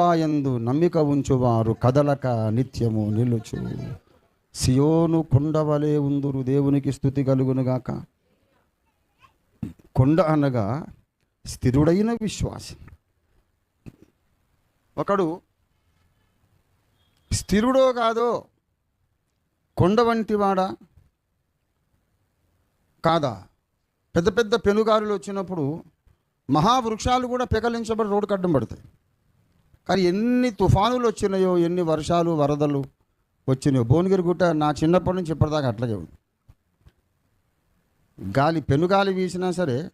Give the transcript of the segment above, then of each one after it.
యందు నమ్మిక ఉంచువారు కదలక నిత్యము నిలుచు. సియోను కొండవలే ఉందురు దేవునికి స్థుతి కలుగునుగాక కొండ అనగా స్థిరుడైన విశ్వాసం. ఒకడు స్థిరుడో కాదో కొండ వంటి వాడా కాదా? పెద్ద పెద్ద పెనుగారులు వచ్చినప్పుడు మహావృక్షాలు కూడా పెకలించబడి రోడ్డు కడ్డం పడతాయి. కానీ ఎన్ని తుఫానులు వచ్చినాయో ఎన్ని వర్షాలు వరదలు వచ్చినాయో. భువనగిరి గుట్ట నా చిన్నప్పటి నుంచి ఇప్పటిదాకా అట్లాగే ఉంది. గాలి పెనుగాలి వీసినా సరే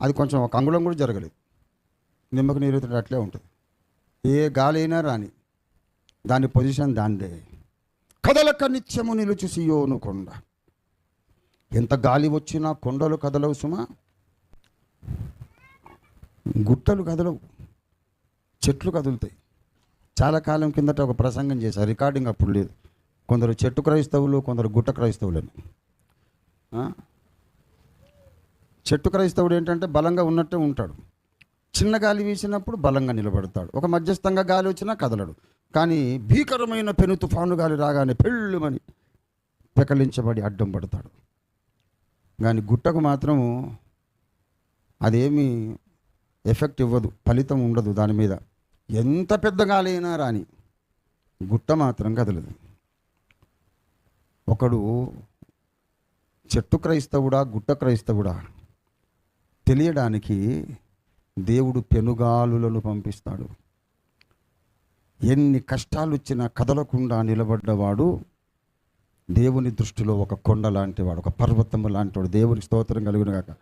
అది కొంచెం ఒక అంగుళం కూడా జరగలేదు. నిమ్మకు నీరు అట్లే ఉంటుంది. ఏ గాలి అయినా రాని దాని పొజిషన్ దాందే కదలక నిత్యము నిలుచు సియోను కొండ. ఎంత గాలి వచ్చినా కొండలు కదలవు సుమా. గుట్టలు కదలవు. చెట్లు కదులుతాయి. చాలా కాలం కిందట ఒక ప్రసంగం చేశారు. రికార్డింగ్ అప్పుడు లేదు. కొందరు చెట్టు క్రైస్తవులు కొందరు గుట్ట క్రైస్తవులని. అని చెట్టు క్రైస్తవుడు ఏంటంటే బలంగా ఉన్నట్టే ఉంటాడు. చిన్న గాలి వీసినప్పుడు బలంగా నిలబడతాడు. ఒక మధ్యస్థంగా గాలి వచ్చినా కదలడు. కానీ భీకరమైన పెను తుఫాను గాలి రాగానే పెళ్ళుమని పెకలించబడి అడ్డం పడతాడు. కానీ గుట్టకు మాత్రము అదేమీ ఎఫెక్ట్ ఇవ్వదు. ఫలితం ఉండదు దాని మీద. ఎంత పెద్ద గాలి రాని గుట్ట మాత్రం కదలదు. ఒకడు చెట్టు క్రైస్తవుడా గుట్ట క్రైస్తవుడా? తెలియడానికి దేవుడు పెనుగాలులను పంపిస్తాడు. ఎన్ని కష్టాలు వచ్చినా కదలకుండా నిలబడ్డవాడు దేవుని దృష్టిలో ఒక కొండ లాంటివాడు ఒక పర్వతము లాంటివాడు దేవునికి స్తోత్రం కలిగిన కాక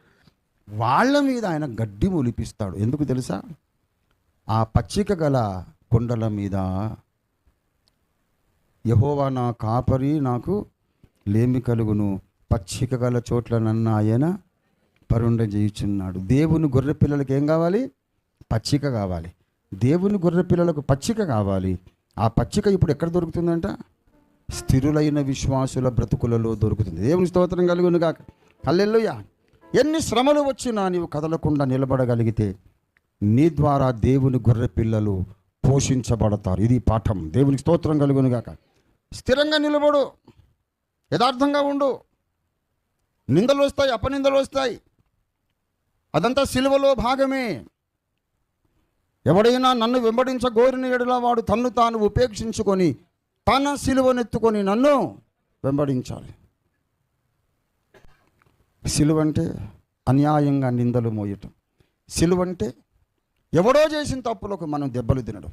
వాళ్ళ మీద ఆయన గడ్డి ఒలిపిస్తాడు ఎందుకు తెలుసా? ఆ పచ్చిక గల కొండల మీద యహోవా నా కాపరి నాకు లేమి కలుగును. పచ్చిక గల చోట్ల నన్ను ఆయన పరుండ చేయుచున్నాడు దేవుని గొర్రె పిల్లలకి ఏం కావాలి? పచ్చిక కావాలి. దేవుని గొర్రె పిల్లలకు పచ్చిక కావాలి. ఆ పచ్చిక ఇప్పుడు ఎక్కడ దొరుకుతుందంట? స్థిరులైన విశ్వాసుల బ్రతుకులలో దొరుకుతుంది. దేవుని స్తోత్రం కలుగును కాక ఎన్ని శ్రమలు వచ్చినా నీవు కదలకుండా నిలబడగలిగితే నీ ద్వారా దేవుని గొర్రె పిల్లలు పోషించబడతారు. ఇది పాఠం. దేవునికి స్తోత్రం కలుగునుగాక. స్థిరంగా నిలబడు. యథార్థంగా ఉండు. నిందలు వస్తాయి అపనిందలు వస్తాయి. అదంతా సిలువలో భాగమే. ఎవడైనా నన్ను వెంబడించగోరిన ఎడల వాడు తన్ను తాను ఉపేక్షించుకొని తన సిలువనెత్తుకొని నన్ను వెంబడించాలి. సిలువంటే అన్యాయంగా నిందలు మోయటం. సిలువంటే ఎవడో చేసిన తప్పులకు మనం దెబ్బలు తినడం.